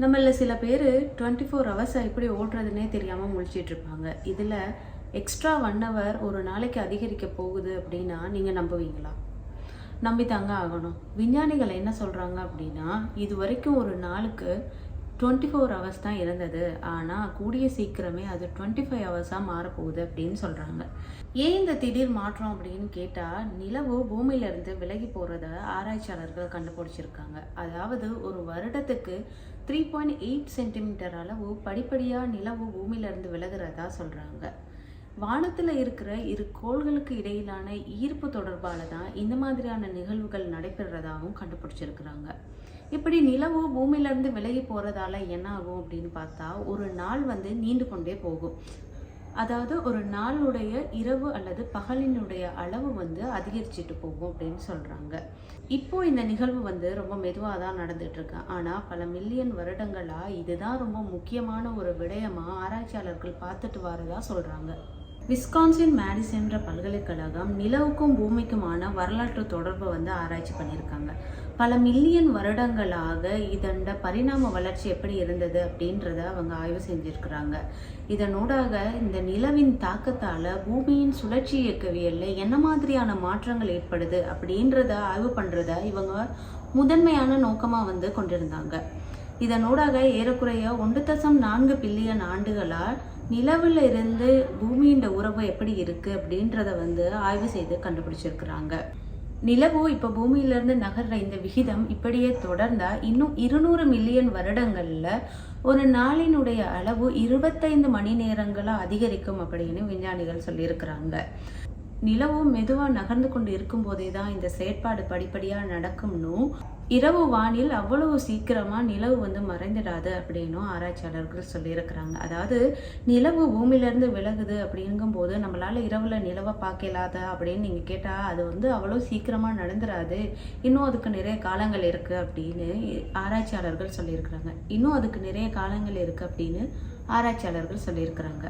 நம்மள சில பேர் டுவெண்ட்டி ஃபோர் ஹவர்ஸை எப்படி ஓட்டுறதுனே தெரியாமல் முழிச்சிட்டு இருப்பாங்க. இதில் எக்ஸ்ட்ரா ஒன் ஹவர் ஒரு நாளைக்கு அதிகரிக்க போகுது அப்படின்னா நீங்கள் நம்புவீங்களா? நம்பி தாங்க ஆகணும். விஞ்ஞானிகள் என்ன சொல்கிறாங்க அப்படின்னா இது வரைக்கும் ஒரு நாளுக்கு டுவெண்ட்டி ஃபோர் ஹவர்ஸ் தான் இருந்தது. ஆனால் கூடிய சீக்கிரமே அது டுவெண்ட்டி ஃபைவ் ஹவர்ஸாக மாறப்போகுது அப்படின்னு சொல்கிறாங்க ஏன் இந்த திடீர் மாற்றம் அப்படின்னு கேட்டால் நிலவு பூமியிலேருந்து விலகி போகிறத ஆராய்ச்சியாளர்கள் கண்டுபிடிச்சிருக்காங்க. அதாவது ஒரு வருடத்துக்கு த்ரீ பாயிண்ட் எயிட் சென்டிமீட்டர் அளவு படிப்படியாக நிலவு பூமியிலேருந்து விலகிறதா சொல்கிறாங்க வானத்தில் இருக்கிற இரு கோள்களுக்கு இடையிலான ஈர்ப்பு தொடர்பால தான் இந்த மாதிரியான நிகழ்வுகள் நடைபெறுறதாகவும் கண்டுபிடிச்சிருக்கிறாங்க. இப்படி நிலவு பூமியிலேருந்து விலகி போகிறதால என்ன ஆகும் அப்படின்னு பார்த்தா ஒரு நாள் வந்து நீண்டு கொண்டே போகும். அதாவது ஒரு நாளுடைய இரவு அல்லது பகலினுடைய அளவு வந்து அதிகரிச்சுட்டு போகும் அப்படின்னு சொல்கிறாங்க இப்போ இந்த நிகழ்வு வந்து ரொம்ப மெதுவாக தான் நடந்துட்டு இருக்கு. ஆனால் பல மில்லியன் வருடங்களாக இதுதான் ரொம்ப முக்கியமான ஒரு விடயமாக ஆராய்ச்சியாளர்கள் பார்த்துட்டு வரதா சொல்கிறாங்க விஸ்கான்சின் மேடிசன்ற பல்கலைக்கழகம் நிலவுக்கும் பூமிக்குமான வரலாற்று தொடர்பை வந்து ஆராய்ச்சி பண்ணியிருக்காங்க. பல மில்லியன் வருடங்களாக இதண்ட பரிணாம வளர்ச்சி எப்படி இருந்தது அப்படின்றத அவங்க ஆய்வு செஞ்சுருக்கிறாங்க. இதனூடாக இந்த நிலவின் தாக்கத்தால் பூமியின் சுழற்சி இயக்கவியலில் என்ன மாதிரியான மாற்றங்கள் ஏற்படுது அப்படின்றத ஆய்வு பண்ணுறத இவங்க முதன்மையான நோக்கமாக வந்து கொண்டிருந்தாங்க. இதனூடாக ஏறக்குறைய ஒன்று தசம் நான்கு பில்லியன் ஆண்டுகளால் நிலவில் இருந்து பூமியின் உறவு எப்படி இருக்கு அப்படின்றத வந்து ஆய்வு செய்து கண்டுபிடிச்சிருக்கிறாங்க. நிலவு இப்போ பூமியிலிருந்து நகர்ற இந்த விகிதம் இப்படியே தொடர்ந்தா இன்னும் இருநூறு மில்லியன் வருடங்கள்ல ஒரு நாளினுடைய அளவு இருபத்தைந்து மணி நேரங்களா அதிகரிக்கும் அப்படின்னு விஞ்ஞானிகள் சொல்லியிருக்கிறாங்க. நிலவும் மெதுவாக நகர்ந்து கொண்டு இருக்கும்போதே தான் இந்த செயற்பாடு படிப்படியாக நடக்கும்னும் இரவு வானில் அவ்வளவு சீக்கிரமாக நிலவு வந்து மறைந்துடாது அப்படின்னும் ஆராய்ச்சியாளர்கள் சொல்லியிருக்கிறாங்க. அதாவது நிலவு பூமியிலேருந்து விலகுது அப்படிங்கும்போது நம்மளால் இரவில் நிலவை பார்க்கலாத அப்படின்னு நீங்கள் கேட்டால் அது வந்து அவ்வளோ சீக்கிரமாக நடந்துடாது இன்னும் அதுக்கு நிறைய காலங்கள் இருக்குது அப்படின்னு ஆராய்ச்சியாளர்கள் சொல்லியிருக்கிறாங்க. இன்னும் அதுக்கு நிறைய காலங்கள் இருக்குது அப்படின்னு ஆராய்ச்சியாளர்கள் சொல்லியிருக்கிறாங்க.